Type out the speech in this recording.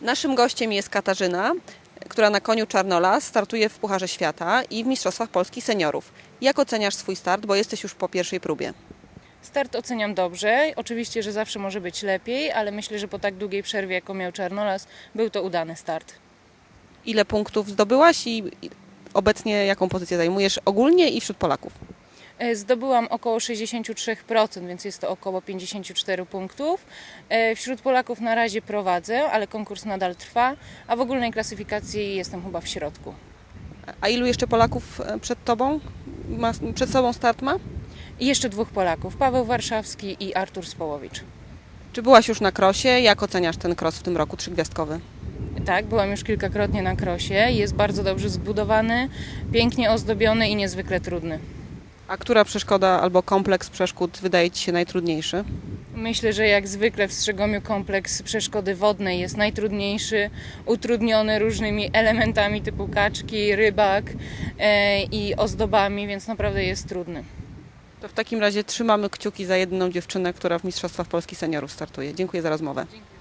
Naszym gościem jest Katarzyna, która na koniu Czarnola startuje w Pucharze Świata i w Mistrzostwach Polski Seniorów. Jak oceniasz swój start, bo jesteś już po pierwszej próbie? Start oceniam dobrze. Oczywiście, że zawsze może być lepiej, ale myślę, że po tak długiej przerwie, jaką miał Czarnolas, był to udany start. Ile punktów zdobyłaś i i obecnie jaką pozycję zajmujesz ogólnie i wśród Polaków? E, Zdobyłam około 63%, więc jest to około 54 punktów. E, Wśród Polaków na razie prowadzę, ale konkurs nadal trwa, a w ogólnej klasyfikacji jestem chyba w środku. A ilu jeszcze Polaków e, przed tobą? Ma, przed sobą start ma? I jeszcze dwóch Polaków, Paweł Warszawski i Artur Społowicz. Czy byłaś już na krosie? Jak oceniasz ten kros w tym roku trzygwiazdkowy? Tak, byłam już kilkakrotnie na krosie. Jest bardzo dobrze zbudowany, pięknie ozdobiony i niezwykle trudny. A która przeszkoda albo kompleks przeszkód wydaje Ci się najtrudniejszy? Myślę, że jak zwykle w Strzegomiu kompleks przeszkody wodnej jest najtrudniejszy, utrudniony różnymi elementami typu kaczki, rybak e, i ozdobami, więc naprawdę jest trudny. To w takim razie trzymamy kciuki za jedną dziewczynę, która w Mistrzostwach Polski Seniorów startuje. Dziękuję za rozmowę. Dziękuję.